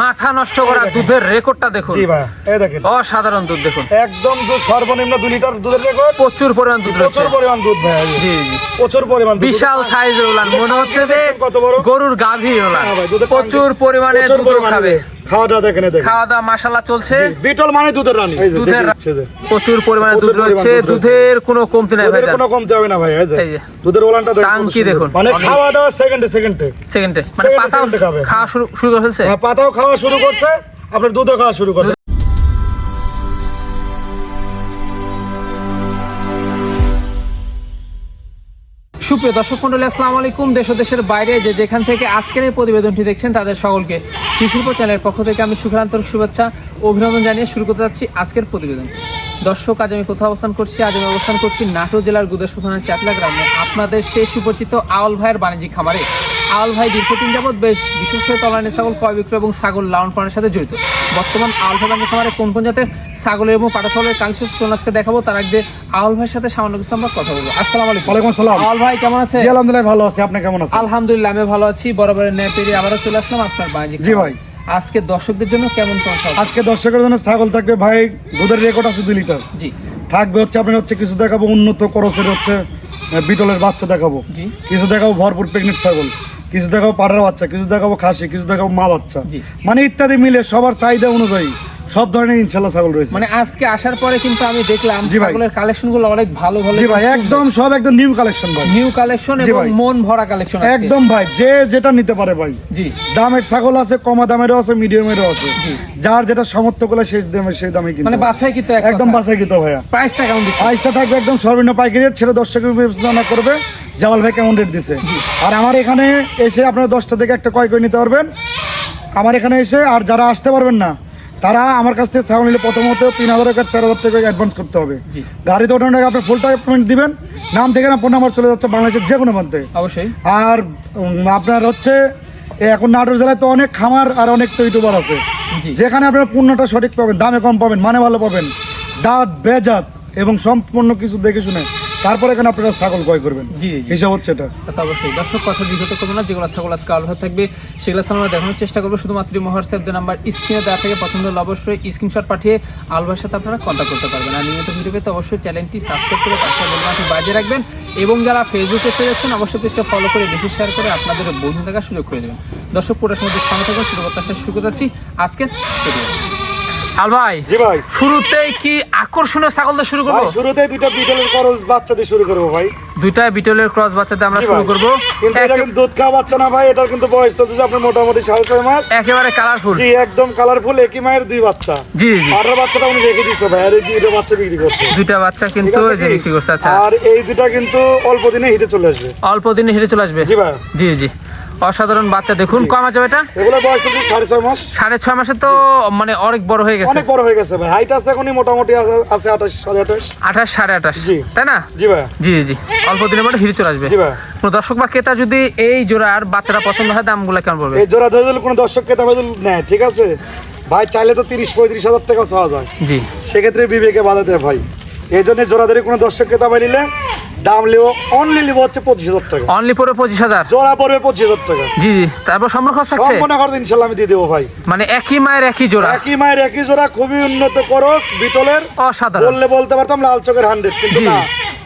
মাথা নষ্ট করা দুধের রেকর্ডটা দেখুন। জি ভাই এই দেখেন। অসাধারণ দুধ দেখুন। একদম দুধ সর্বনিম্ন দু লিটার দুধের রেকর্ড। প্রচুর পরিমাণ দুধ প্রচুর পরিমাণ দুধ ভাই। জি জি। প্রচুর পরিমাণ দুধ। বিশাল সাইজ ওলান মনে হচ্ছে যে? গরুর গাভী ওলান হ্যাঁ প্রচুর পরিমাণে দুধ খাবে। দেয়। খাওয়াটা দেখেন। খাওয়া দাওয়া মাসাল্লাহ চলছে বিটল মানে দুধের রানী। দুধের। প্রচুর পরিমাণে দুধ রয়েছে। দুধের কোনো কমতি নাই ভাই কোনো কমতি হবে না ভাই। দুধের ওলানটা দেখুন টাঙ্কি দেখুন। মানে খাওয়া দাওয়া সেকেন্ডে সেকেন্ডে সেকেন্ডে মানে পাতাও। খাওয়া শুরু শুরু হ্যাঁ পাতাও খাওয়া শুরু করছে। আপনার দুধও খাওয়া শুরু করছে। সুপ্রিয় দর্শক মন্ডলী, আসসালামু আলাইকুম। দেশ ও দেশের বাইরে যে যেখান থেকে আজকের এই প্রতিবেদনটি দেখছেন, তাদের সকলকে কৃষিল্প চ্যানেলের পক্ষ থেকে আমি সুখান্তরিক শুভেচ্ছা অভিনন্দন জানিয়ে শুরু করতে যাচ্ছি আজকের প্রতিবেদন। দর্শক, আজ আমি কোথাও অবস্থান করছি? আজ আমি অবস্থান করছি নাটোর জেলার গুদেশ্বর থানার চাটলা গ্রামে। আপনাদের সেই সুপরিচিত আওয়াল ভাইয়ের বাণিজ্যিক খামারে। আওয়াল ভাই দীর্ঘদিন যাবৎ বেশ বিশেষ করে তলানি ছাগল ক্রয় বিক্রয় এবং ছাগল লালন পালনের সাথে জড়িত। বর্তমান আওয়াল ভাই বাণিজ্যিক খামারে কোন কোন জাতের ছাগলের এবং পাটা ছাগলের কাংশ সোনাসকে দেখাবো তার আগে আল ভাইয়ের সাথে সামান্য কিছু আমরা কথা বলব। আসসালামু আলাইকুম। ওয়ালাইকুম আসসালাম। আওয়াল ভাই কেমন আছে? আলহামদুলিল্লাহ ভালো আছি। আপনি কেমন আছেন? আলহামদুলিল্লাহ আমি ভালো আছি। বরাবরের ন্যায় পেরিয়ে আবারও চলে আসলাম আপনার বাণিজ্যিক জি ভাই। আজকে দর্শকদের জন্য কেমন? আজকে দর্শকের জন্য ছাগল থাকবে ভাই দুধের রেকর্ড আছে দুই লিটার। জি। থাকবে হচ্ছে আপনার হচ্ছে কিছু দেখাবো উন্নত করসের হচ্ছে বিটলের বাচ্চা দেখাবো। কিছু দেখাবো ভরপুর প্রেগনেন্ট ছাগল। কিছু দেখাবো পাড়ার বাচ্চা কিছু দেখাবো খাসি কিছু দেখাবো মা বাচ্চা। মানে ইত্যাদি মিলে সবার চাহিদা অনুযায়ী সব ধরনের ইনশাল্লাহ ছাগল রয়েছে। মানে আজকে আসার পরে কিন্তু আমি দেখলাম ছাগলের কালেকশনগুলো অনেক ভালো ভালো জি ভাই একদম সব একদম নিউ কালেকশন ভাই। নিউ কালেকশন এবং মন ভরা কালেকশন একদম ভাই যে যেটা নিতে পারে ভাই। জি। দামের ছাগল আছে কমা দামেরও আছে মিডিয়ামেরও আছে। যার যেটা সামর্থ্য করলে সেই দামে সেই দামে কিন্তু মানে বাছাই কিন্তু একদম বাসায় কিন্তু ভাইয়া। প্রাইসটা কেমন প্রাইসটা থাকবে একদম সর্বনিম্ন পাইকারি রেট সেটা দর্শক বিবেচনা করবে। জামাল ভাই কেমন রেট দিছে? আর আমার এখানে এসে আপনারা দশটা থেকে একটা ক্রয় করে নিতে পারবেন। আমার এখানে এসে আর যারা আসতে পারবেন না তারা আমার কাছ থেকে ছাগল নিলে প্রথমত তিন হাজার টাকা চার হাজার টাকা অ্যাডভান্স করতে হবে। গাড়িতে ওঠানোর আগে আপনি ফুল টাকা পেমেন্ট দিবেন। নাম থেকে না ফোন নাম্বার চলে যাচ্ছে বাংলাদেশের যে কোনো প্রান্তে। অবশ্যই। আর আপনার হচ্ছে এখন নাটোর জেলায় তো অনেক খামার আর অনেক তো ইউটিউবার আছে। যেখানে আপনার পণ্যটা সঠিক পাবেন দামে কম পাবেন মানে ভালো পাবেন। দাঁত বেজাত এবং সম্পূর্ণ কিছু দেখে শুনে। তারপরে এখানে আপনারা ছাগল ক্রয় করবেন। জি হিসাব হচ্ছে এটা। তা অবশ্যই। দর্শক কথা বিগত করব না যেগুলো ছাগল আজকে আলো থাকবে সেগুলো আমরা দেখানোর চেষ্টা করব। শুধুমাত্র যে নাম্বার স্ক্রিনে দেওয়া থেকে পছন্দ হলে অবশ্যই স্ক্রিনশট পাঠিয়ে আলভার সাথে আপনারা কন্ট্যাক্ট করতে পারবেন। আর নিয়মিত ভিডিও পেতে অবশ্যই চ্যানেলটি সাবস্ক্রাইব করে পাঁচটা বেলবাটি বাজিয়ে রাখবেন এবং যারা ফেসবুকে এসে যাচ্ছেন অবশ্যই পেজটা ফলো করে বেশি শেয়ার করে আপনাদের বন্ধু থাকার সুযোগ করে দেবেন। দর্শক পুরো সময় সামনে থাকবেন শুরু করতে আসা শুরু করতে আজকে আল ভাই জি ভাই। শুরুতেই কি আকর্ষণীয় ছাগল দিয়ে শুরু করব? শুরুতে দুইটা বিটলের খরচ বাচ্চা দিয়ে শুরু করব ভাই। দুইটা বিটলের ক্রস বাচ্চাতে আমরা শুরু। করব। কিন্তু এটা কিন্তু দুধ খাওয়া বাচ্চা না ভাই এটার কিন্তু বয়স চলতেছে আপনার মোটামুটি সাড়ে ছয় মাস। একেবারে কালারফুল জি একদম কালারফুল একই মায়ের দুই বাচ্চা। জি জি বাচ্চাটা উনি রেখে দিচ্ছে ভাই আর এই দুইটা বাচ্চা বিক্রি করছে। দুইটা বাচ্চা কিন্তু এই যে বিক্রি করছে আচ্ছা। আর এই দুটা কিন্তু অল্প দিনে হিটে চলে আসবে। অল্প দিনে হেরে চলে আসবে। জি ভাই। জি জি। অসাধারণ বাচ্চা দেখুন কম আছে এটা? এগুলো বয়স চলছে সাড়ে ছয় মাস। সাড়ে ছয় মাসে তো মানে অনেক বড় হয়ে গেছে। অনেক বড় হয়ে গেছে ভাই। হাইট আছে এখনই মোটামুটি আছে- আঠাশ সাড়ে আঠাশ। আঠাশ সাড়ে আঠাশ জি। তাই না? জি ভাই। জি জি অল্প দিনের মধ্যে হিরে চলে আসবে। জি ভাই। কোনো দর্শক বা ক্রেতা যদি এই জোড়ার বাচ্চাটা পছন্দ হয় দামগুলো কেমন পড়বে? এই জোড়া ধরে কোনো দর্শক ক্রেতা যদি নেয় ঠিক আছে। ভাই চাইলে তো তিরিশ পঁয়ত্রিশ হাজার টাকা চাওয়া যায়। জি। সেক্ষেত্রে বিবেকে বাধা দেয় ভাই। এই জন্য জোড়া ধরে কোনো দর্শক ক্রেতা নিলে দাম লিও অনলি লিবো হচ্ছে পঁচিশ হাজার টাকা। অনলি পরে পঁচিশ হাজার? জোড়া পড়বে পঁচিশ হাজার টাকা। জি জি তারপর সম্পর্ক থাকছে সম্পূর্ণ খরচ ইনশাল্লাহ আমি দিয়ে দেবো ভাই। মানে একই মায়ের একই জোড়া? একই মায়ের একই জোড়া খুবই উন্নত করস বিটলের। অসাধারণ। বললে বলতে পারতাম লাল চোখের হান্ড্রেড কিন্তু না।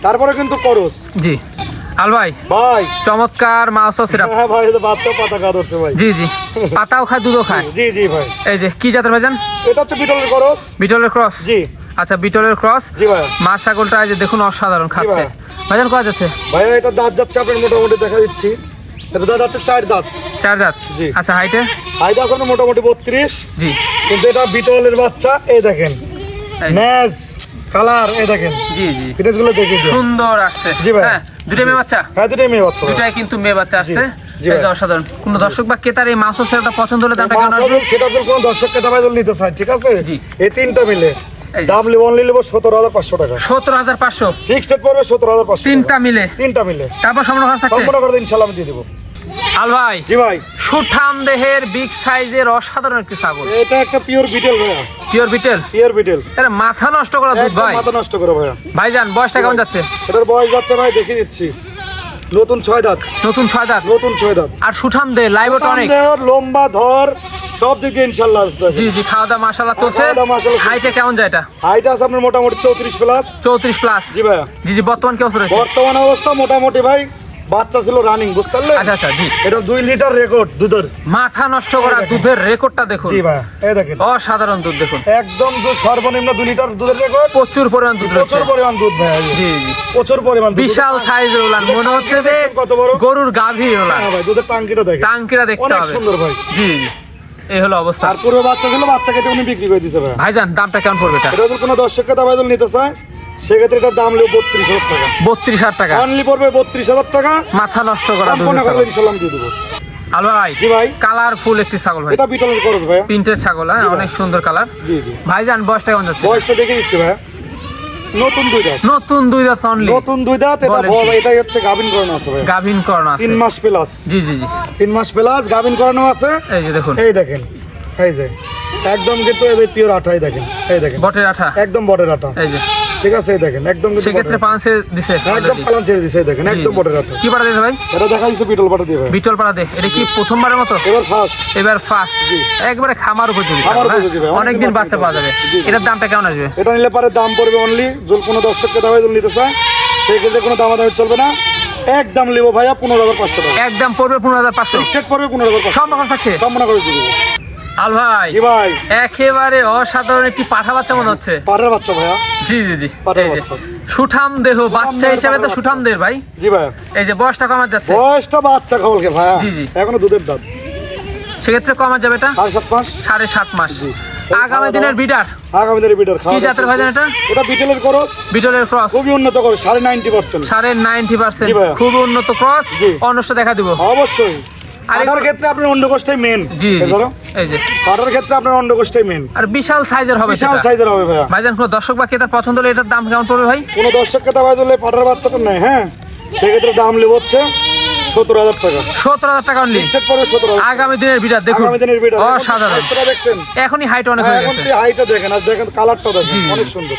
তারপরে কিন্তু করস। জি। আল ভাই ভাই। চমৎকার মাউস সিরাপ হ্যাঁ ভাই যে বাচ্চা পাতা গা ধরছে ভাই। জি জি। পাতাও খায় দুধও খায়। জি জি ভাই। এই যে কি জাতের ভাইজান এটা হচ্ছে বিটলের করস। বিটলের ক্রস জি। আচ্ছা বিটলের ক্রস জি ভাই। মা ছাগলটা এই যে দেখুন অসাধারণ খাচ্ছে। ভাইজান করা যাচ্ছে? ভাইয়া এটা দাঁত যাচ্ছে আপনার মোটামুটি দেখা দিচ্ছি। এটা দাঁত যাচ্ছে চার দাঁত। চার দাঁত? জি। আচ্ছা হাইটে? হাইট আছে মোটামুটি বত্রিশ। জি। কিন্তু এটা বিটলের বাচ্চা এই দেখেন। ন্যাজ কালার এই দেখেন। জি জি। ফিটেসগুলো দেখে। সুন্দর আসছে। জি ভাই। হ্যাঁ দুটো মেয়ে বাচ্চা? হ্যাঁ দুটাই মেয়ে বাচ্চা ভাই। দুটাই কিন্তু মেয়ে বাচ্চা আসছে। অসাধারণ। কোন দর্শক বা ক্রেতার এই মাংস সেটা পছন্দ হলে দামটা মাছ আছে, সেটা কোনো দর্শক ক্রেতা ভাই নিতে চায় ঠিক আছে। এই তিনটা মিলে। দাম লিব অনলি লিব সতেরো হাজার পাঁচশো টাকা। সতেরো হাজার পাঁচশো। ফিক্সড রেট পড়বে সতেরো হাজার পাঁচশো তিনটা মিলে? তিনটা মিলে। তারপর সম্পূর্ণ খরচ থাকছে সম্পূর্ণ করে ইনশাল্লাহ আমি দিয়ে দেবো। আল ভাই জি ভাই। সুঠাম দেহের বিগ সাইজের অসাধারণ একটি ছাগল। এটা একটা পিওর বিটেল ভাইয়া। পিওর বিটেল পিওর বিটেল এটা মাথা নষ্ট করা দুধ ভাই। মাথা নষ্ট করে ভাইয়া। ভাইজান বয়সটা কেমন যাচ্ছে? এটার বয়স যাচ্ছে ভাই দেখিয়ে দিচ্ছি। নতুন ছয় দাঁত। নতুন ছয় দাঁত। নতুন ছয় দাঁত। আর সুঠাম দে লাইভ অনেক। লম্বা ধর সব দিক দিয়ে ইনশাল্লাহ আছে জি জি খাওয়া দাওয়া মাশাআল্লাহ চলছে। হাইটে কেমন যায় এটা? হাইট আছে আপনার মোটামুটি চৌত্রিশ প্লাস চৌত্রিশ প্লাস জি ভাইয়া। জি জি বর্তমান কি অবস্থা রয়েছে? বর্তমান অবস্থা মোটামুটি ভাই বাচ্চা ছিল রানিং বুঝতে পারলেন? আচ্ছা আচ্ছা জি। এটা দুই লিটার রেকর্ড দুধের। মাথা নষ্ট করা দুধের রেকর্ডটা দেখুন। জি ভাইয়া এই দেখেন। অসাধারণ দুধ দেখুন। একদম দুধ সর্বনিম্ন দুই লিটার দুধের রেকর্ড প্রচুর পরিমাণ দুধ প্রচুর পরিমাণ দুধ যে। জি জি। প্রচুর পরিমাণ দুধ। বিশাল সাইজের ওলান মনে হচ্ছে যে কত বড়। গরুর গাভী ওলান হ্যাঁ ভাই দুধের টাঙ্কিটা দেখেন। টাঙ্কিরা দেখতে অনেক সুন্দর ভাই। জি জি। এই হলো অবস্থা। আর পুরো বাচ্চা ছিল বাচ্চা কেটে উনি বিক্রি করে দিছে ভাই ভাইজান দামটা কেমন পড়বে এটা? যদি কোনো দর্শককে দাবাই দল নিতে চায় সেক্ষেত্রে এটার দাম নেবে বত্রিশ হাজার টাকা। বত্রিশ হাজার টাকা। অনলি পড়বে বত্রিশ হাজার টাকা। মাথা নষ্ট করা ইনশাল্লাহ দিয়ে দেবো। আলো ভাই জি ভাই। কালারফুল একটি ছাগল ভাই। এটা বিটলের করস ভাই প্রিন্টের ছাগল হ্যাঁ অনেক সুন্দর কালার। জি জি। ভাইজান বয়সটা কেমন যাচ্ছে? বয়সটা দেখে দিচ্ছি ভাইয়া। নতুন দুই দাঁত। নতুন দুই দাঁত অনলি নতুন দুই দাঁত এটা বড় এটা এটাই হচ্ছে গাভিন করানো আছে ভাই। গাভিন করানো আছে। তিন মাস প্লাস জি জি জি। তিন মাস প্লাস গাভিন করানো আছে। এই যে দেখুন। এই দেখেন। এই যে। একদম কিন্তু এই পিওর আঠাই দেখেন। এই দেখেন। বটের আঠা। একদম বটের আটা এই যে। ঠিক আছে দেখেন একদম কিন্তু সেক্ষেত্রে আটা। দিছে। একদম already। ছেড়ে দিছে দেখেন একদম। বটের কি পাড়া দিয়েছে ভাই? এটা দেখা যাচ্ছে বিটল পাটা দিয়ে ভাই। বিটল পাড়া দে এটা কি প্রথমবারের মতো? এবার ফার্স্ট এবার ফার্স্ট একবারে খামার উপযোগী খামার হ্যাঁ? উপযোগী অনেকদিন অনেকদিন বাচ্চা পাওয়া যাবে। এটার দামটা কেমন আসবে? এটা নিলে পারে দাম পড়বে অনলি যদি কোনো দর্শককে দাবাই দল নিতে চায়। সেই ক্ষেত্রে কোনো দামাদামি চলবে না। একদম লিবো ভাইয়া পনেরো হাজার পাঁচশো টাকা। একদম পড়বে পনেরো হাজার পাঁচশো। স্টেট পড়বে পনেরো হাজার পাঁচশো। সম্ভব থাকছে করে দিয়ে আল ভাই জি ভাই। একেবারে অসাধারণ একটি পাঠা বাচ্চা মনে হচ্ছে। পাটের বাচ্চা ভাইয়া? জি জি জি পাঠার। সুঠাম দেহ বাচ্চা হিসেবে তো সুঠাম দেহ ভাই। জি ভাইয়া। এই যে বয়সটা কমার যাচ্ছে। বয়সটা বাচ্চা খবরকে ভাইয়া। জি, জি। এখনও দুধের দাঁত সেক্ষেত্রে কমার যাবে এটা? সাড়ে সাত মাস। সাড়ে সাত মাস। জি। আগামী দিনের বিডার আগামী দিনের বিটার কি জাতের ভাইজান এটা? এটা বিটেলের খরচ বিটলের ক্রস। খুবই উন্নত খরচ সাড়ে নাইনটি পার্সেন্ট। সাড়ে নাইনটি পার্সেন্ট। জি খুব উন্নত ক্রস। অন্যটা দেখা দিব। অবশ্যই। এগুলো- ক্ষেত্রে আপনার অন্ডকোষটাই মেন জি এই যে। পাটার ক্ষেত্রে আপনার অন্ডকোষটাই মেন আর বিশাল সাইজের হবে বিশাল সাইজের হবে ভাইয়া। ভাইজান কোনো দর্শক বা ক্রেতার পছন্দ হলে এটার দাম কেমন পড়বে ভাই? কোনো দর্শককে দাবাই দিলে পাটার বাচ্চাটা নেয় হ্যাঁ? সেক্ষেত্রে দাম নেব হচ্ছে হাজার টাকা। হাজার টাকা অনলি আগামী দিনের দেখুন। আগামী দিনের বিটার অসাধারণ। দেখছেন? এখনই হাইট অনেক হ্যাঁ, গেছে। দেখেন? আর দেখেন কালারটা দেখেন। অনেক সুন্দর।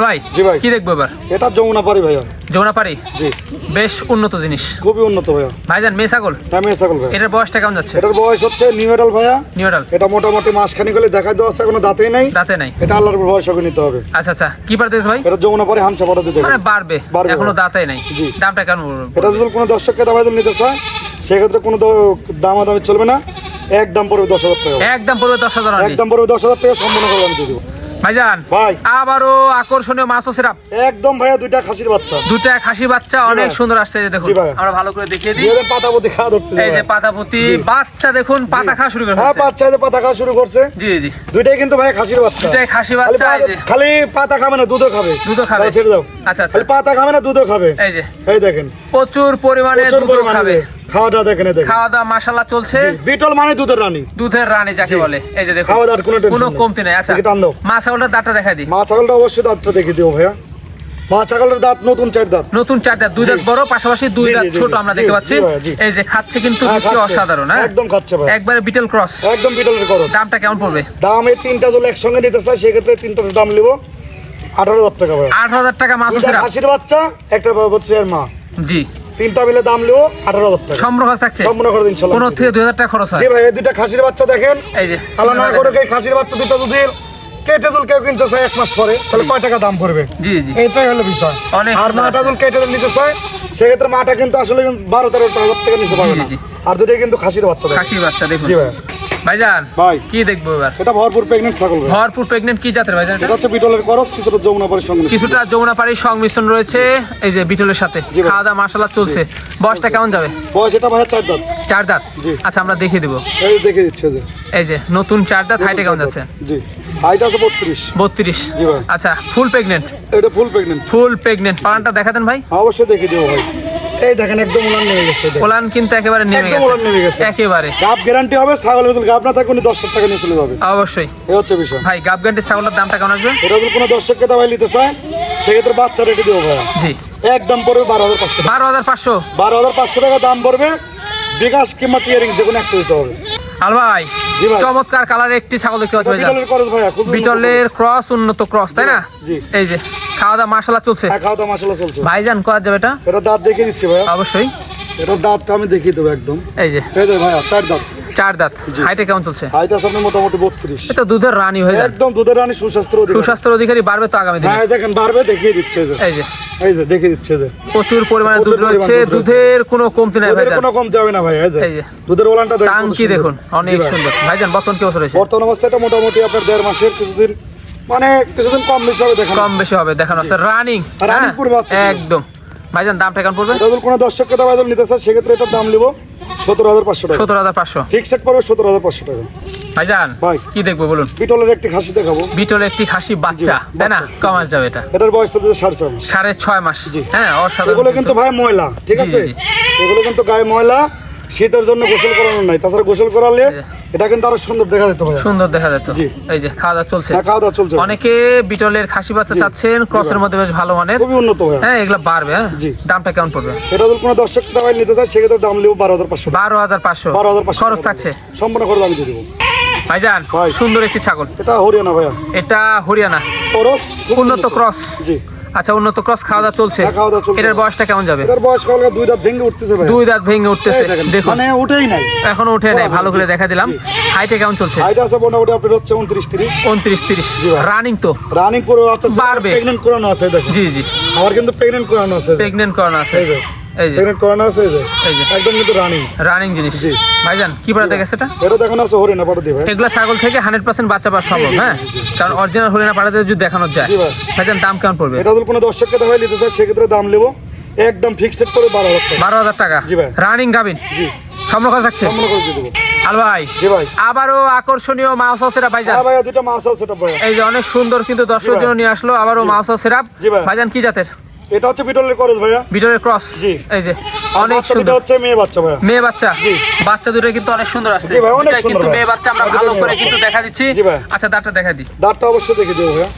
ভাই জি ভাই। কি দেখব এবার? এটা যমুনা পারি ভাইয়া। যমুনা পারি জি। বেশ উন্নত জিনিস। খুবই উন্নত ভাইয়া। ভাইজান মেয়ে ছাগল? দামি ছাগল ভাইয়া। এটার বয়সটা কেমন যাচ্ছে? এটার বয়স হচ্ছে নিউ এডাল ভাইয়া। নিউডাল এটা মোটামুটি মাসখানি করে দেখা দেওয়া আছে কোনো দাঁতেই নাই। দাঁতে নাই। এটা আল্লাহর করে নিতে হবে। আচ্ছা আচ্ছা। কি পার দিয়েছে ভাই? এটা যমুনা পরে হানসা পাঠাতে দেবে মানে বাড়বে। এখনও। দাঁতাই নাই। দামটা কেমন এটা যদি কোনো দর্শককে দাবাই নিতে চায় সেক্ষেত্রে কোনো দ- দামাদামি চলবে না। একদম পড়বে দশ হাজার টাকা। একদম পড়বে দশ হাজার একদম পড়বে দশ হাজার টাকা সম্পূর্ণ করে আমি দিয়ে দেবো। ভাইজান ভাই। আবারও আকর্ষণীয় মাছ সিরাপ একদম ভাইয়া দুইটা খাসির বাচ্চা। খাসি বাচ্চা অনেক সুন্দর আসছে যে দেখুন। আমরা ভালো করে দেখিয়ে দিই। পতি খাওয়া ধরতে এই যে পাতাপতি বাচ্চা দেখুন পাতা খাওয়া শুরু করে হ্যাঁ। বাচ্চাদের পাতা খাওয়া শুরু করছে। জি জি। দুইটাই কিন্তু ভাই খাসির বাচ্চা। দুটাই খাসি বাচ্চা এই যে। খালি পাতা খাবে না দুধও খাবে। দুধও খাবে। ছেড়ে দাও। আচ্ছা আচ্ছা। খালি পাতা খাবে না দুধও খাবে। এই যে। এই দেখেন। প্রচুর পরিমাণে দুধও খাবে। দেখেন এই দেখেন খাওয়া দাওয়া মাসাল্লাহ চলছে। বিটল মানে দুধের রানী। দুধের রানী যাকে বলে। এই যে খাওয়া দাওয়ার কোনো। কমতি নাই। আচ্ছা। মা ছাগলটার দাঁতটা দেখা দিই। মা ছাগলটা অবশ্যই দাঁতটা দেখে দিও ভাইয়া। মা ছাগলের দাঁত নতুন চার দাঁত। নতুন চারটা দুই দাঁত বড় পাশাপাশি দুই দাঁত ছোট আমরা দেখতে পাচ্ছি। এই যে খাচ্ছে কিন্তু হ্যাঁ, অসাধারণ হ্যাঁ? একদম খাচ্ছে ভাই একবারে বিটেল ক্রস। একদম বিটলের খরচ দামটা কেমন পড়বে? দাম এই তিনটা যদি একসঙ্গে নিতে চাই সেক্ষেত্রে তিনটার দাম নেব। আঠারো হাজার টাকা ভাই আট হাজার টাকা মাছ খাসির বাচ্চা একটা হচ্ছে এর মা। জি। তিনটা মিলে দাম নেব আঠারো হাজার টাকা। সম্পূর্ণ খরচ থাকছে? সম্পূর্ণ ইনশাল্লাহ। পনেরো থেকে দুই হাজার টাকা খরচ হয়। জি ভাই এই দুইটা খাসির বাচ্চা দেখেন। এই যে আল্লাহ না করে এই খাসির বাচ্চা দুটো যদি কেটে দুল কেউ কিনতে চায় এক মাস পরে তাহলে কয় টাকা দাম পড়বে? জি জি। এইটাই হলো বিষয়। আর মাটা। দুল কেটে নিতে চায় সেক্ষেত্রে মাটা কিন্তু আসলে বারো তেরো হাজার টাকা নিতে পারবে না। আর যদি কিন্তু খাসির বাচ্চা দেখেন। বাচ্চা দেখুন। জি ভাই। ভাইজান ভাই। কি দেখব এবার? এটা ভরপুর প্রেগনেন্ট ছাগল ভরপুর প্রেগনেন্ট কি জাতের ভাইজান? এটা? হচ্ছে বিটলের করস কিছুটা যমুনা পরে সঙ্গে কিছুটা যমুনা পাড়ির সংমিশ্রণ রয়েছে এই যে বিটলের সাথে। খাওয়া দাওয়া মাসাল্লাহ চলছে। বয়সটা কেমন যাবে? বয়স এটা ভাইয়া চার দাঁত। চার দাঁত? আচ্ছা আমরা দেখিয়ে দিব। এই দেখে দিচ্ছে যে। এই যে নতুন চার দাঁত হাইটে কেমন যাচ্ছে? জি। হাইট আছে বত্রিশ। বত্রিশ? জি ভাই। আচ্ছা ফুল প্রেগনেন্ট এটা ফুল প্রেগনেন্ট ফুল প্রেগনেন্ট পালানটা দেখাতেন ভাই। অবশ্যই দেখে দেবো ভাই। এই দেখেন একদম উলান নেমে গেছে উলান কিন্তু একেবারে নেমে একদম উলান নেমে গেছে। গেছে। একেবারে। গাব গ্যারান্টি হবে ছাগলের যদি গাব না থাকে উনি দশ টাকা নিয়ে চলে যাবে। অবশ্যই। এই হচ্ছে বিষয়। ভাই গাবগান্ডি ছাগলের দামটা কেমন আসবে? এটা যদি কোনো দর্শককে দাবাই নিতে চায় সেক্ষেত্রে বাচ্চা রেটে দেবো ভাইয়া। জি। একদম পড়বে বারো হাজার পাঁচশো বারো হাজার পাঁচশো। বারো হাজার পাঁচশো টাকা দাম পড়বে বিকাশ কিংবা টিয়ারিং যে কোনো একটা দিতে হবে। আল ভাই চমৎকার কালারের একটি ছাগল দেখতে পাচ্ছি। বিটলের ক্রস উন্নত ক্রস তাই না? এই যে খাওয়া দাওয়া মাসালা চলছে। হ্যাঁ খাওয়া দাওয়া মশলা চলছে। ভাইজান করা যাবে এটা? এটা দাঁত দেখিয়ে দিচ্ছি ভাইয়া। অবশ্যই। এটা দাঁতটা আমি দেখিয়ে দেবো একদম। এই যে। ভাই চার দাঁত। চার দাঁত। হাইটে কেমন চলছে? হাইট আছে আপনার মোটামুটি বত্রিশ। এটা দুধের রানী হয়ে যান একদম দুধের রানী সুস্বাস্থ্য অধিকারী। সুস্বাস্থ্যের অধিকারী বাড়বে তো আগামী দিনে? হ্যাঁ দেখেন বাড়বে দেখিয়ে দিচ্ছে এই যে। এই যে। এই যে দেখিয়ে দিচ্ছে যে। প্রচুর পরিমাণে দুধ রয়েছে। দুধের কোনো কমতি নাই ভাইজান। কোনো কমতে হবে না ভাই এই যে। দুধের ওলানটা দেখুন টাঙ্কি দেখুন অনেক সুন্দর। ভাইজান বর্তমান কি বছর হয়েছে বর্তমান অবস্থাটা মোটামুটি আপনার দেড় মাসের কিছুদিন মানে কিছুদিন কম বেশি হবে দেখেন। কম বেশি হবে দেখানো। আছে রানিং বাচ্চা ছিল। একদম। ভাইজান দামটা কেমন পড়বে? যদি কোনো দর্শক কথা বাদল নিতে চায় সেক্ষেত্রে এটার দাম নেব। সতেরো হাজার পাঁচশো টাকা। সতেরো হাজার পাঁচশো। ফিক্সড পড়বে সতেরো হাজার পাঁচশো টাকা। ভাইজান ভাই। কি দেখব বলুন? বিটলের একটি খাসি দেখাবো। একটি খাসি বাচ্চা জি, তাই না? বাচ্চা। কমাস যাবে এটা। এটার বয়স সাড়ে ছয় মাস। সাড়ে ছয় মাস। হ্যাঁ অসাধারণ এগুলো কিন্তু ভাই ময়লা ঠিক আছে? এগুলো কিন্তু গায়ে ময়লা শীতের জন্য গোসল করানো নাই। তাছাড়া গোসল করালে জি। এটা কিন্তু আরও সুন্দর দেখা যেত ভাই সুন্দর দেখা যেত। এই যে খাওয়া দাওয়া চলছে। হ্যাঁ খাওয়া দাওয়া চলছে। অনেকে বিটলের খাসি বাচ্চা চাচ্ছেন ক্রসের মধ্যে বেশ ভালো মানের। খুবই উন্নত হ্যাঁ এগুলো বাড়বে হ্যাঁ। দামটা কেমন পড়বে? এটা যদি কোনো দর্শক দাবাই নিতে চায় সেক্ষেত্রে দাম নেব বারো হাজার পাঁচশো বারো হাজার পাঁচশো। বারো হাজার পাঁচশো খরচ টাকা থাকছে। সম্পূর্ণ খরচ আমি দিয়ে দেবো। ভাইজান সুন্দর একটি ছাগল। এটা হরিয়ানা ভাইয়া। এটা হরিয়ানা। উন্নত। ক্রস। জি। আচ্ছা উন্নত ক্রস খাওয়া দাওয়া চলছে। হ্যাঁ, খাওয়া দাওয়া চলছে। এটার বয়সটা কেমন যাবে? এটার বয়স কালকে দুই দাঁত ভেঙে উঠতেছে ভাই দুই দাঁত ভেঙে উঠতেছে। দেখুন মানে উঠেই নাই। এখনও উঠে নাই ভালো করে দেখা দিলাম। হাইটে কেমন চলছে? হাইট আছে মোটামুটি আপনার হচ্ছে উনত্রিশ তিরিশ। উনত্রিশ তিরিশ। জি ভাই। রানিং তো? রানিং করে আছে বাড়বে। প্রেগনেন্ট করানো আছে দেখুন। জি জি। আমার কিন্তু প্রেগনেন্ট করানো আছে। প্রেগনেন্ট করানো আছে। এই যে। এই যে আছে এই যে। একদম কিন্তু রানিং রানিং জিনিস। জি। ভাইজান কি পড়া দেখে সেটা এটা? দেখানো আছে হরিয়ানা পাঠা দিয়ে এগুলা ছাগল থেকে হান্ড্রেড পার্সেন্ট বাচ্চা পাওয়া সম্ভব জি, জি, হ্যাঁ? জি, জি। কারণ অরিজিনাল হরিণা পাড়াতে যদি দেখানো যায়। ভাইজান দাম কেমন পড়বে? এটা যদি কোনো দর্শককে দেখাই নিতে চায় সেক্ষেত্রে দাম নেব। একদম ফিক্সড করে বারো হাজার টাকা। জি ভাই। রানিং গাবিন? জি। সম্পূর্ণ থাকছে? সম্পূর্ণ করে দিয়ে দেবো আল ভাই জি ভাই। আবারও আকর্ষণীয় মাউস সেটা ভাইজান। হ্যাঁ সেটা এই যে অনেক সুন্দর কিন্তু দর্শকের ভাই। জন্য নিয়ে আসলো আবারও মাউস সেরাপ জি ভাইজান কি জাতের? এটা হচ্ছে বিটলের করজ ভাইয়া। বিটলের ক্রস জি। এই যে অনেক সুন্দর। হচ্ছে মেয়ে বাচ্চা ভাইয়া। মেয়ে বাচ্চা? জি। বাচ্চা দুটো কিন্তু অনেক সুন্দর আসছে জি ভাই, অনেক সুন্দর কিন্তু মেয়ে বাচ্চা আমরা ভালো করে কিন্তু দেখা দিচ্ছি। জি ভাই। আচ্ছা দাঁতটা দেখা দিই। দাঁতটা অবশ্যই দেখে দেবো ভাইয়া।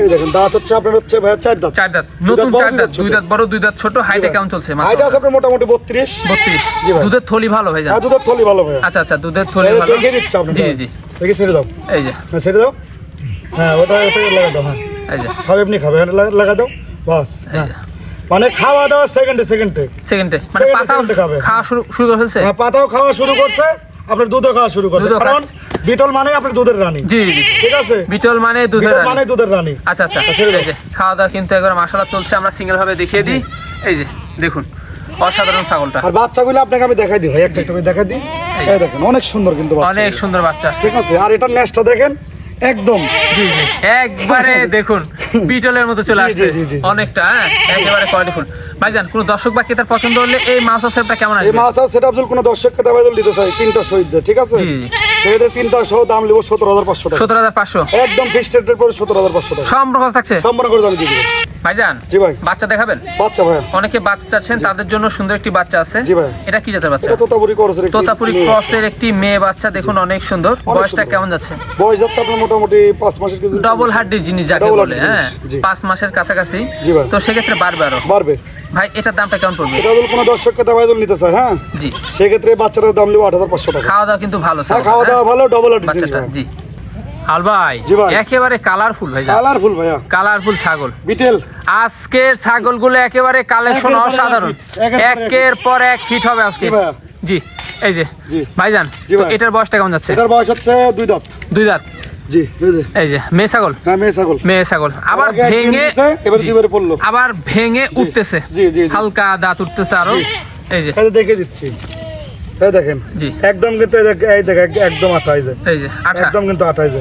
এই দেখেন দাঁত হচ্ছে আপনার হচ্ছে ভাইয়া চার দাঁত। চার দাঁত। নতুন চার দাঁত। দুই দাঁত বড় দুই দাঁত ছোট। হাইটে কেমন চলছে? হাইট আছে আপনার মোটামুটি বত্রিশ। বত্রিশ। জি ভাই। দুধের থলি ভালো ভাই হ্যাঁ দুধের থলি ভালো ভাইয়া। আচ্ছা আচ্ছা দুধের থলি ভালো। দেখে দিচ্ছে আপনার জি জি। দেখে ছেড়ে দাও। এই যে। হ্যাঁ ছেড়ে দাও। হ্যাঁ ওটা ওটা লাগা দাও হ্যাঁ। এই যে। খাবে লাগা দাও। বাস হ্যাঁ। মানে খাওয়া দাওয়া সেকেন্ডে সেকেন্ডে সেকেন্ডে মানে পাতাও খাবে। খাওয়া শুরু শুরু করে ফেলছে? হ্যাঁ পাতাও খাওয়া শুরু করছে আপনার দুধও খাওয়া শুরু করছে। কারণ বিটল মানে আপনার দুধের রানী। জি জি ঠিক আছে? বিটল মানে দুধের রানী। মানে দুধের রানী। আচ্ছা আচ্ছা। এই যে খাওয়া দাওয়া কিন্তু একবার মশলা চলছে আমরা সিঙ্গেল ভাবে দেখিয়ে দিই। এই যে দেখুন অসাধারণ ছাগলটা। আর বাচ্চাগুলো আপনাকে আমি দেখাই দিই ভাই একটা একটা দেখাই দিই। এই দেখেন অনেক সুন্দর কিন্তু বাচ্চা। অনেক সুন্দর বাচ্চা। ঠিক আছে? আর এটার নেসটা দেখেন। একদম। একবারে দেখুন বিটলের মতো চলে আসছে। অনেকটা হ্যাঁ? একেবারে কোয়ালিটিফুল ভাইজান কোন দর্শক বা ক্রেতার পছন্দ হলে এই মাছ সেটটা কেমন এই আসবে? মাছ আর সেটা আব্দুল কোনো দর্শককে দাবাই দিতে চাই তিনটা শহীদ ঠিক আছে? জি। তিনটা সহ দাম হাজার পাঁচশো টাকা। সতেরো হাজার পাঁচশো। একদম ফিক্সড রেটের পরে সতেরো হাজার পাঁচশো টাকা। সম্পর্ক থাকছে সম্পূর্ণ করে দাম দিয়ে দেবো। ভাইজান জি ভাই। বাচ্চা দেখাবেন? বাচ্চা ভাইয়া অনেকে বাচ্চা চাচ্ছেন তাদের জন্য সুন্দর একটি বাচ্চা আছে। জি ভাই। এটা কি জাতের বাচ্চা? তোতাপুরি করছে তোতাপুরি ক্রসের একটি মেয়ে বাচ্চা দেখুন অনেক সুন্দর। বয়সটা কেমন যাচ্ছে? বয়স যাচ্ছে আপনার মোটামুটি পাঁচ মাসের কিছু ডবল হার্ডির জিনিস যাকে বলে হ্যাঁ জিনিস, জি। পাঁচ মাসের কাছাকাছি। জি ভাই। তো সেক্ষেত্রে বাড়বে আরও? বাড়বে। ভাই এটার দামটা কেমন পড়বে? এটা যদি কোনো দর্শককে নিতে চায় হ্যাঁ? জি। সেক্ষেত্রে বাচ্চাটার দাম নেব আট হাজার পাঁচশো টাকা। খাওয়া দাওয়া কিন্তু ভালো হ্যাঁ খাওয়া দাওয়া ভালো ডবল জিনিস বাচ্চাটা জি। ভাই একেবারে কালারফুল ভাই কালারফুল ভাইয়া। কালারফুল ছাগল। বিটেল। আজকের ছাগলগুলো একেবারে কালেকশন একের অসাধারণ। একের পর এক হিট হবে আজকে। জি এই যে ভাইজান। এটার বয়সটা কেমন যাচ্ছে? এটার বয়স হচ্ছে দুই দাঁত। দুই দাঁত? জি এই যে মেয়ে ছাগল? হ্যাঁ মেয়ে ছাগল। মেয়ে ছাগল। আবার ভেঙে এবার দুইবারে পড়ল। আবার ভেঙে উঠতেছে। জি, জি, জি। হালকা দাঁত উঠতেছে আরও। জি। এই যে। এই যে দেখে দিচ্ছি। এই দেখেন। একদম কিন্তু এই একদম আটা এই যে। একদম কিন্তু আটা এই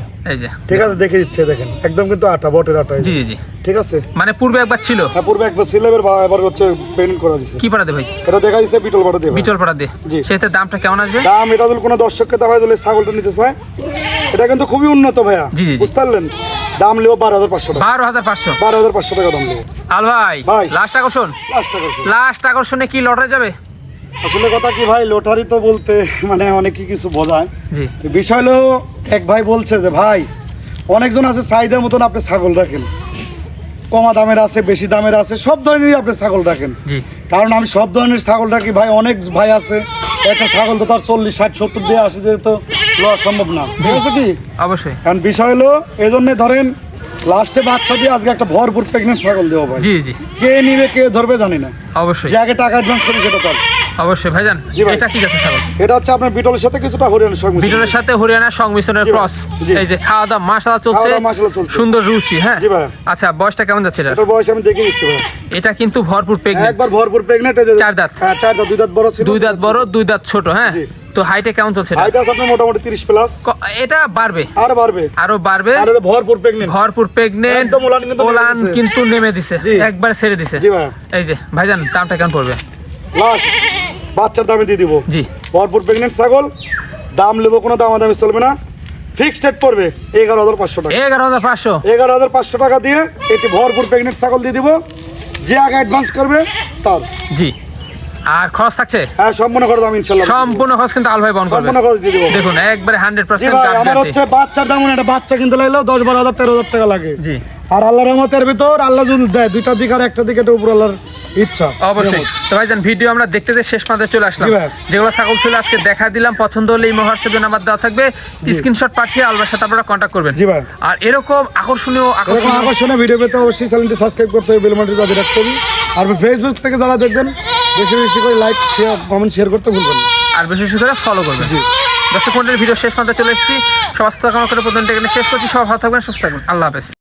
যে। ঠিক আছে দেখে দিচ্ছে দেখেন। একদম কিন্তু আটা বটের আটা জি জি। ঠিক আছে? মানে পূর্বে একবার ছিল? হ্যাঁ পূর্বে একবার সিলেবের বা এবার হচ্ছে পেমেন্ট করা দিছে। কি ভাই? এটা দেখা বিটল বাটা দিয়ে। বিটল জি। সেতে দামটা কেমন আসবে? দাম এটা যদি কোনো দর্শককে ছাগলটা নিতে চায়। এটা কিন্তু খুবই উন্নত ভাইয়া। বুঝতে পারলেন? দাম লিও বারো হাজার পাঁচশো টাকা। বারো হাজার পাঁচশো। বারো হাজার পাঁচশো টাকা দাম লিও আল ভাই ভাই। লাস্ট আকর্ষণ? লাস্ট টাকা লাস্ট আকর্ষণে কি লটারি যাবে? আসলে কথা কি ভাই লোটারি তো বলতে মানে অনেকই কিছু বোঝায়। বিষয় হলো এক ভাই বলছে যে ভাই অনেকজন আছে চাহিদার মতন আপনি ছাগল রাখেন। কমা দামের আছে বেশি দামের আছে সব ধরনেরই আপনি ছাগল রাখেন। কারণ আমি সব ধরনের ছাগল রাখি ভাই অনেক ভাই আছে। একটা ছাগল তো তার চল্লিশ ষাট সত্তর দিয়ে আসে দিয়ে তো লওয়া সম্ভব না। ঠিক আছে কি? অবশ্যই। কারণ বিষয় হলো এই জন্যে ধরেন লাস্টে বাচ্চা দিয়ে আজকে একটা ভরপুর প্রেগনেন্ট ছাগল দেবো ভাই। কে নিবে কে ধরবে জানি না। অবশ্যই। যে আগে টাকা অ্যাডভান্স করি সেটা তার অবশ্যই ভাইজান। এটা কি জাতের ছাগল? এটা হচ্ছে আপনার বিটলের সাথে কিছুটা হরিয়ানার সঙ্গে বিটলের সাথে হরিয়ানার সংমিশ্রণের ক্রস। এই যে খাওয়া দাওয়া মাশাআল্লাহ চলছে। সুন্দর রুচি হ্যাঁ? জি ভাই। আচ্ছা বয়সটা কেমন যাচ্ছে এটা বয়স আমি দেখে নিচ্ছি ভাই। এটা কিন্তু ভরপুর প্রেগনেন্ট একবার ভরপুর প্রেগনেন্ট চার দাঁত। হ্যাঁ চার দাঁত দুই দাঁত বড় ছিল। দুই দাঁত বড় দুই দাঁত ছোট হ্যাঁ? তো হাইটে কেমন চলছে হাইট আছে আপনার মোটামুটি তিরিশ প্লাস এটা বাড়বে। আর বাড়বে। আরও বাড়বে। আর ভরপুর ভরপুর প্রেগনেন্ট একদম ওলান কিন্তু নেমে ওলান দিছে। কিন্তু নেমে দিছে। একবার ছেড়ে দিছে। জি ভাই। এই যে ভাইজান দামটা কেমন পড়বে? লাস্ট বাচ্চার দামে দিয়ে দিব। জি। ভরপুর প্রেগনেন্ট ছাগল দাম নেব কোনো দামাদামি চলবে না। ফিক্সড রেট পড়বে এগারো হাজার পাঁচশো টাকা। এগারো হাজার পাঁচশো। এগারো হাজার পাঁচশো টাকা দিয়ে এটি ভরপুর প্রেগনেন্ট ছাগল দিয়ে দিব। যে আগে অ্যাডভান্স করবে তার। জি। আর খরচ থাকছে? হ্যাঁ সম্পূর্ণ করে দাম ইনশাল্লাহ সম্পূর্ণ খরচ কিন্তু আল ভাই বহন করবে। সম্পূর্ণ খরচ দিয়ে দিব। দেখুন একবারে হান্ড্রেড জি পার্সেন্ট ভাই আমার হচ্ছে বাচ্চার দাম একটা বাচ্চা কিনতে লাগলেও দশ বারো হাজার তেরো হাজার টাকা লাগে। জি। আর আল্লাহ রহমতের ভিতর আল্লাহ যদি দেয় দুইটা দিক আর একটা দিকে এটা উপর আল্লাহর ইচ্ছা। অবশ্যই। তো ভাইজান ভিডিও আমরা দেখতে দেখতে শেষ পর্যন্ত চলে আসলাম। জি। যেগুলো ছাগল ছিল আজকে দেখা দিলাম পছন্দ হলে এই হোয়াটসঅ্যাপে নাম্বার দেওয়া থাকবে। স্ক্রিনশট পাঠিয়ে আলবার সাথে আপনারা কন্ট্যাক্ট করবেন। জি ভাই। আর এরকম আকর্ষণীয় আকর্ষণীয় আকর্ষণীয় ভিডিও পেতে অবশ্যই চ্যানেলটি সাবস্ক্রাইব করতে হবে বেলমাটি বাজে রাখতে হবে। আর ফেসবুক থেকে যারা দেখবেন বেশি বেশি করে লাইক শেয়ার কমেন্ট শেয়ার করতে ভুলবেন না। আর বেশি বেশি করে ফলো করবেন। দর্শক মন্ডলের ভিডিও শেষ পর্যন্ত চলে এসেছি। সবার কামনা করে প্রথম শেষ করছি। সব ভালো থাকবেন সুস্থ থাকবেন আল্লাহ হাফেজ।